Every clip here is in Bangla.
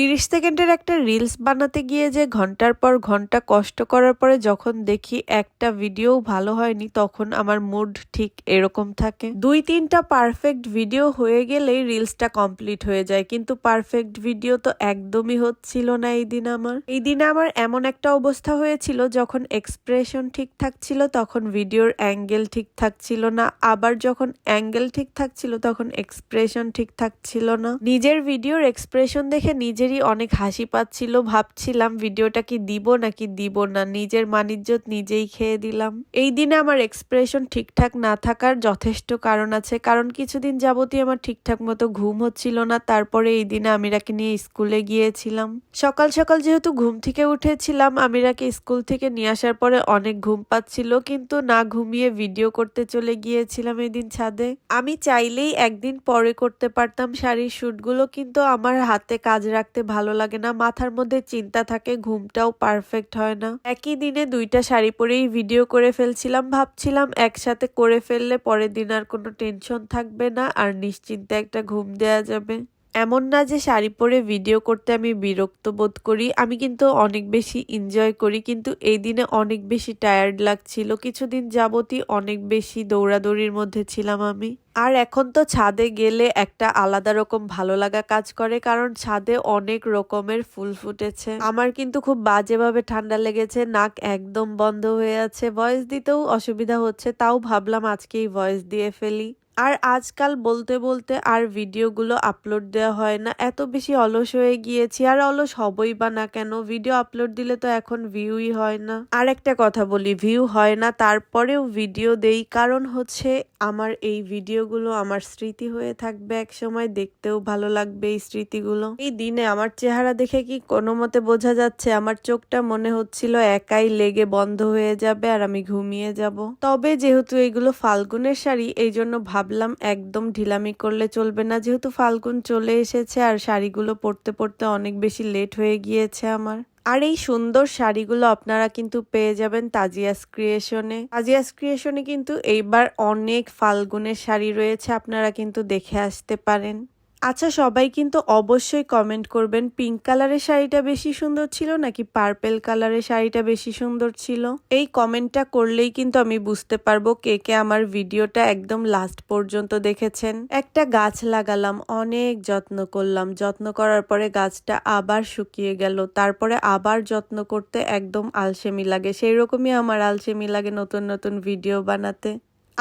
তিরিশ সেকেন্ডের একটা রিলস বানাতে গিয়ে যে ঘণ্টার পর ঘণ্টা কষ্ট করার পরে যখন দেখি একটা ভিডিও ভালো হয়নি, তখন আমার মুড ঠিক এরকম থাকে। দুই তিনটা পারফেক্ট ভিডিও হয়ে গেলেই রিলসটা কমপ্লিট হয়ে যায়, কিন্তু পারফেক্ট ভিডিও তো একদমই হচ্ছিল না এই দিন আমার। এই দিনে আমার এমন একটা অবস্থা হয়েছিল, যখন এক্সপ্রেশন ঠিক ছিল তখন ভিডিওর অ্যাঙ্গেল ঠিক থাকছিল না। আবার যখন অ্যাঙ্গেল ঠিক থাকছিল, তখন এক্সপ্রেশন ঠিক থাকছিল না। নিজের ভিডিওর এক্সপ্রেশন দেখে নিজেরই অনেক হাসি পাচ্ছিল। ভাবছিলাম ভিডিওটা কি দিব নাকি দিব না, নিজের মানিজ্যত নিজেই খেয়ে দিলাম। এই দিনে আমার এক্সপ্রেশন ঠিকঠাক না থাকার যথেষ্ট কারণ আছে, কারণ কিছুদিন যাবতই আমার ঠিকঠাক মতো ঘুম হচ্ছিল না, তারপরে এই দিনে আমিরাকে নিয়ে স্কুলে গিয়েছিলাম। সকাল সকাল যেহেতু ঘুম থেকে উঠেছিলাম, আমিরাকে স্কুল থেকে নিয়ে আসার পরে অনেক ঘুম পাচ্ছিল, কিন্তু না ঘুমিয়ে ভিডিও করতে চলে গিয়েছিলাম এই দিন ছাদে। আমি চাইলেই একদিন পরে করতে পারতাম শাড়ির শুটগুলো কিন্তু আমার হাতে কাজ রাখতে ভালো লাগে না, মাথার মধ্যে চিন্তা থাকে, ঘুমটাও পারফেক্ট হয় না। একই দিনে দুইটা শাড়ি পরেই ভিডিও করে ফেলছিলাম, ভাবছিলাম একসাথে করে ফেললে পরের দিন আর কোনো টেনশন থাকবে না, আর নিশ্চিন্তে একটা ঘুম দেওয়া যাবে। এমন না যে শাড়ি পরে ভিডিও করতে আমি বিরক্ত বোধ করি, আমি কিন্তু অনেক বেশি এনজয় করি, কিন্তু এই দিনে অনেক বেশি টায়ার্ড লাগছিল, কিছুদিন যাবতই অনেক বেশি দৌড়াদৌড়ির মধ্যে ছিলাম আমি। আর এখন তো ছাদে গেলে একটা আলাদা রকম ভালো লাগা কাজ করে, কারণ ছাদে অনেক রকমের ফুল ফুটেছে। আমার কিন্তু খুব বাজেভাবে ঠান্ডা লেগেছে, নাক একদম বন্ধ হয়ে আছে ভয়েস দিতেও অসুবিধা হচ্ছে, তাও ভাবলাম আজকেই ভয়েস দিয়ে ফেলি। আর আজকাল বলতে বলতে আর ভিডিওগুলো আপলোড দেওয়া হয় না। এত বেশি অলস হয়ে গিয়েছি। আর অলস হবই বা না কেন? ভিডিও আপলোড দিলে তো এখন ভিউই হয় না। আর একটা কথা বলি ভিউ হয় না। তারপরেও ভিডিও দেই। কারণ হচ্ছে আমার এই ভিডিওগুলো আমার স্মৃতি হয়ে থাকবে এক সময় দেখতেও ভালো লাগবে এই স্মৃতিগুলো। এই দিনে আমার চেহারা দেখে কি কোনো মতে বোঝা যাচ্ছে? আমার চোখটা মনে হচ্ছিল একাই লেগে বন্ধ হয়ে যাবে আর আমি ঘুমিয়ে যাব। তবে যেহেতু এগুলো ফাল্গুনের শাড়ি এই জন্য ভাবলাম একদম ঢিলামি করলে চলবে না। যেহেতু ফাল্গুন চলে এসেছে আর শাড়িগুলো পরতে পরতে অনেক বেশি লেট হয়ে গিয়েছে আমার। আর এই সুন্দর শাড়িগুলো আপনারা কিন্তু পেয়ে যাবেন তাজিয়াস ক্রিয়েশনে তাজিয়াস ক্রিয়েশনে কিন্তু এইবার অনেক ফাল্গুনের শাড়ি রয়েছে, আপনারা কিন্তু দেখে আসতে পারেন। আচ্ছা সবাই কিন্তু অবশ্যই কমেন্ট করবেন। পিঙ্ক কালারের শাড়িটা বেশি সুন্দর ছিল নাকি পার্পেল কালারের শাড়িটা বেশি সুন্দর ছিল? এই কমেন্টটা করলেই কিন্তু আমি বুঝতে পারব কে কে আমার ভিডিওটা একদম লাস্ট পর্যন্ত দেখেছেন। একটা গাছ লাগালাম, অনেক যত্ন করলাম। যত্ন করার পরে গাছটা আবার শুকিয়ে গেল। তারপরে আবার যত্ন করতে একদম আলসেমি লাগে। সেই রকমই আমার আলসেমি লাগে নতুন নতুন ভিডিও বানাতে।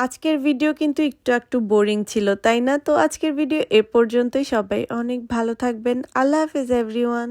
আজকের ভিডিও কিন্তু একটু একটু বোরিং ছিল, তাই না? তো আজকের ভিডিও এ পর্যন্তই সবাই অনেক ভালো থাকবেন। আল্লাহ হাফেজ এভরিওয়ান